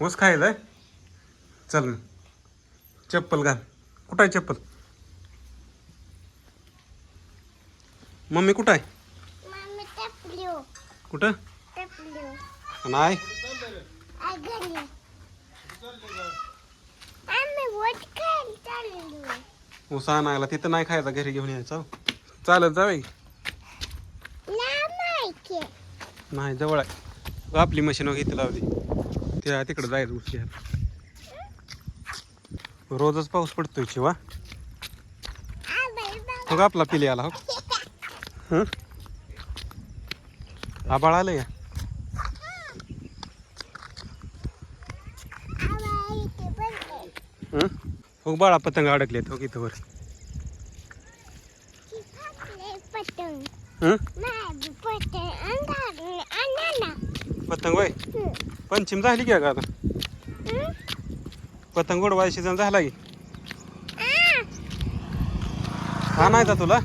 ऊस खायला चल मग चप्पल घाल. कुठं आहे चप्पल? मम्मी कुठं? आहे कुठं नाही ऊस आणायला तिथं नाही खायचा घरी घेऊन यायचा चालत जावे लांब नाही जवळ आहे. आपली मशीन वगैरे लावली. त्या तिकडं जायचं घ्यायला रोजच पाऊस पडतोय शिवा. हो आपला पिली आला हो. हं? आबाळ आलं या हं? बाळा पतंग अडकलेत हो वर. पतंग हं? अंधार आणा पतंग वय पंचम झाली की का आता? पतंग उडवाय सीझन झाला की? हा. नाही का तुला?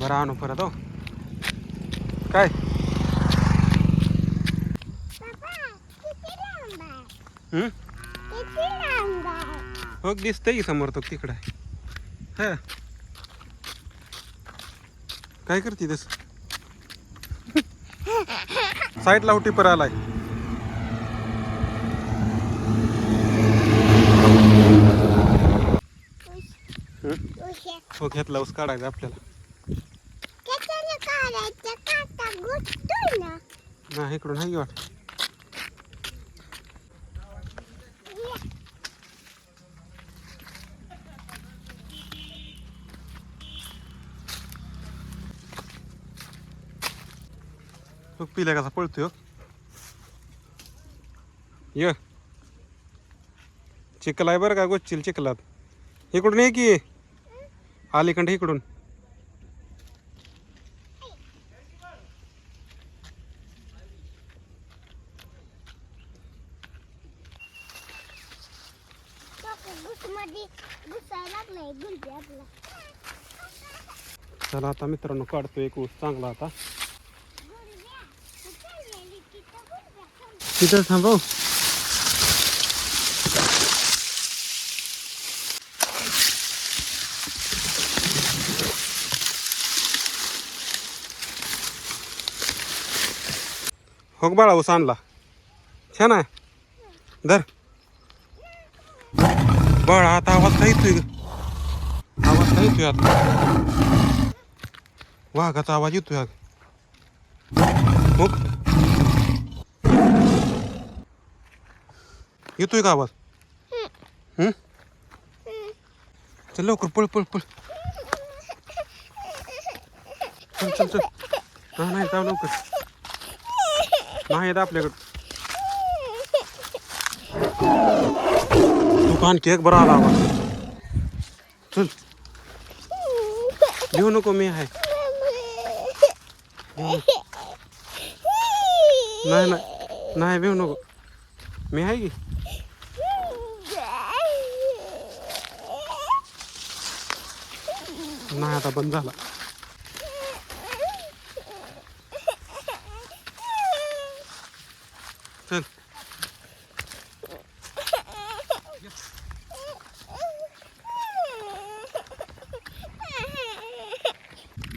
बरं आणू परत हो. काय? हं? दिसतंय की समोर तो तिकडं हा. काय करते तस? साईडला टिपर आलाय हं? हो घेतला ऊस काढायचा आपल्याला. नाही इकडून नाही वाट. हो पिल्या कसा पळतोय हो. ये. चिखल आहे बरं का गोच्चील चिखलात. इकडून ये की. अलीकडं इकडून. चला आता मित्रांनो काढतो एक ऊस चांगला आता. तिथं थांबव. हो बाळा ऊस आणला. छान आहे. धर. बाळा आता आवाज काही येतोय आवाज काही येतोय आता. वाघाचा आवाज येतोय आज. हो येतोय का आवाज? चल लवकर पळ पळ पळ. चल चल चल. हा नाही जाऊ लवकर. नाही येत आपल्याकडं. दुकान केक बरा आला आवाज चल. घेऊ नको मी आहे. नाही नाही नाही भेऊ नको. मी आहे की? नाही आता बंद झाला. चल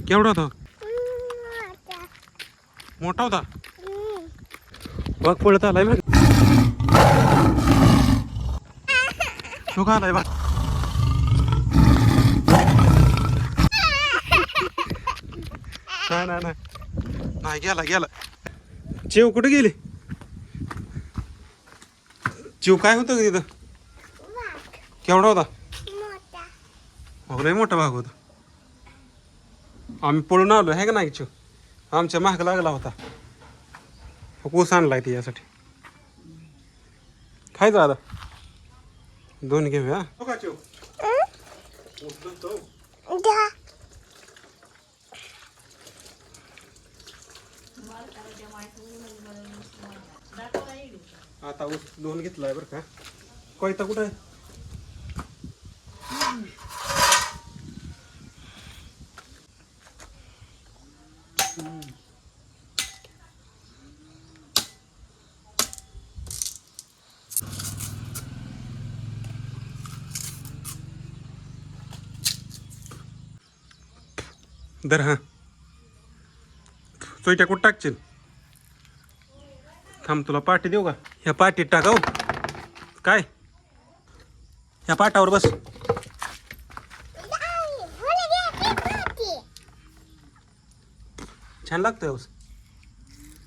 केवढा होता मोठा होता बघ पळत आलाय बघ तो का आलाय बघ नाही नाही नाही नाही गेला गेला चिव कुठे गेली चिव काय होतं का तिथं? केवढा होता? हो लय मोठा भाग होता. आम्ही पळून आलो आहे का नाही चिव आमच्या महाग लागला होता. ऊस आणलाय ती यासाठी. खायचं आता दोन घेऊया. आता ऊस लोन घेतलाय बर का. कोयता कुठं आहे? दर हा. चोयट्या कुठं टाकशील? थांब तुला पाठी देऊ का? ह्या पाठीत टाका हो. काय? ह्या पाटावर बस. छान लागतंय ऊस